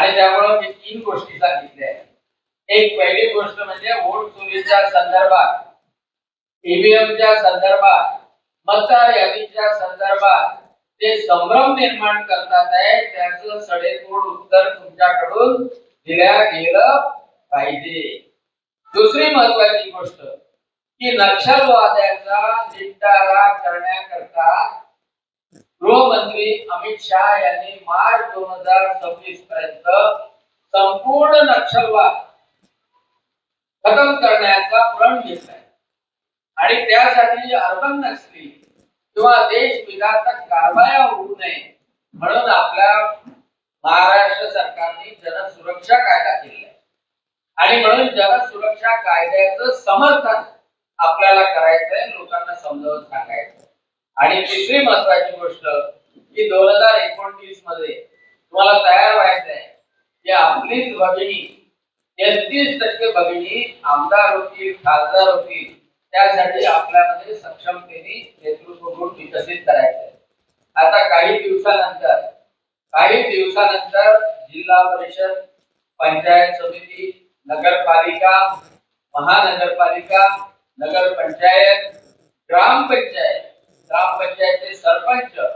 आणि त्यामुळे मी तीन गोष्टी सांगितल्या आहेत. एक पहिली गोष्ट म्हणजे वोट चोरीच्या संदर्भात ईव्हीएमच्या संदर्भात मतदार यादीच्या संदर्भात ते संभ्रम निर्माण करतात आहे त्याचं सडेतोड उत्तर तुमच्याकडून दिल्या गेलं पाहिजे दुसरी महत्वाची गोष्ट की नक्षलवाद्याचा निपटारा करण्याकरता गृहमंत्री अमित शहा यांनी मार्च दोन हजार सव्वीस पर्यंत संपूर्ण नक्षलवाद खतम करण्याचा प्रण घेतलाय. आणि त्यासाठी अर्बन नक्सली किंवा देश विघातक कारवाया होऊ नये म्हणून आपल्या महाराष्ट्र सरकारने जनसुरक्षा कायदा केलेला आहे. आणि म्हणून जनसुरक्षा कायद्याचं समर्थन आपल्याला करायचंय लोकांना आणि तिसरी महत्वाची गोष्ट की दोन हजार एकोणतीसमध्ये तुम्हाला तयार व्हायचं आहे की आपलीच भगिनी. तेहतीस टक्के भगिनी आमदार होतील खासदार होतील. त्यासाठी आपल्यामध्ये सक्षमतेने नेतृत्व गुण विकसित करायचे आता काही दिवसानंतर काही दिवसानंतर जिल्हा परिषद पंचायत समिती नगरपालिका महानगरपालिका नगर पंचायत ग्रामपंचायत right